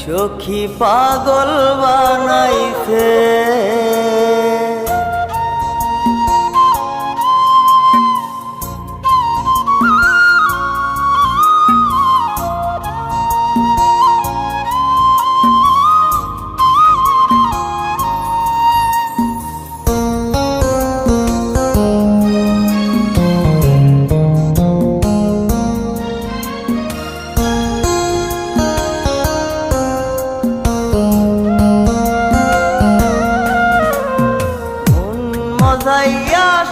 সখী পাগল বানাইছে।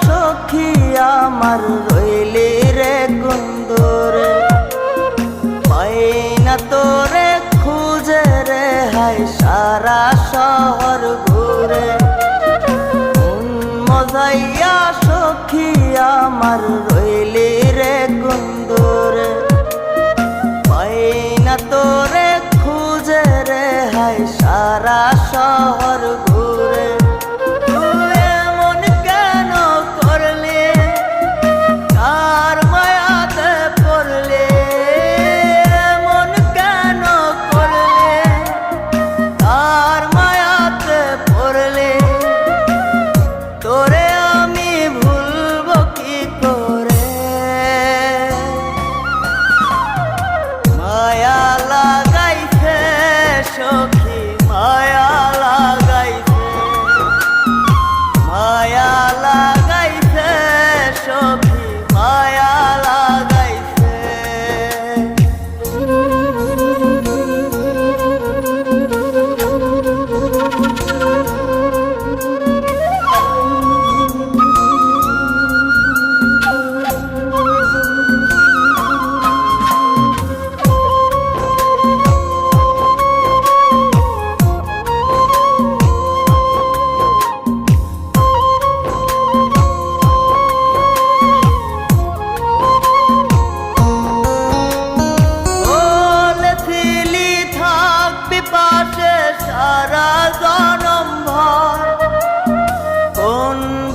সখী আমার রইলি রে কুন্দরে। পাই না তোরে খুঁজে রে হায় সারা শহর ঘুরে। মজাইয়া সখী আমার রইলি রে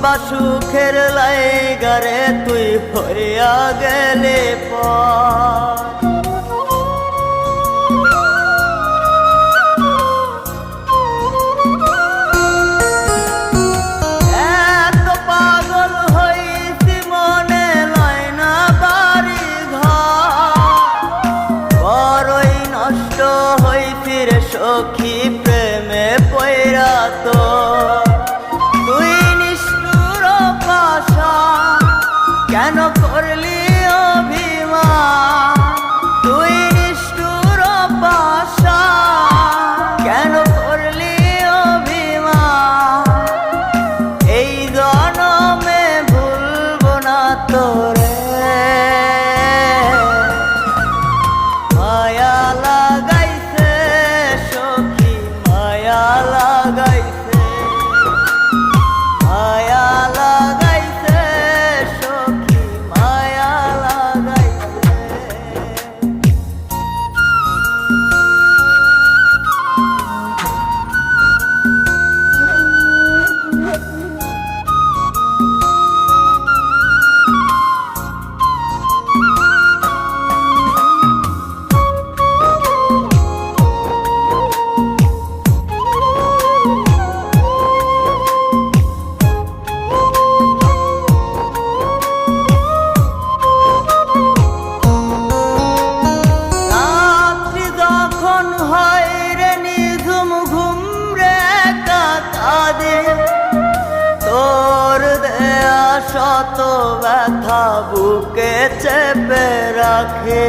লম্বা সুখের লাইগারে তুই হইয়া গেলে পর। মায়া লাগাই শত ব্যথা বুকে চেপে রাখে।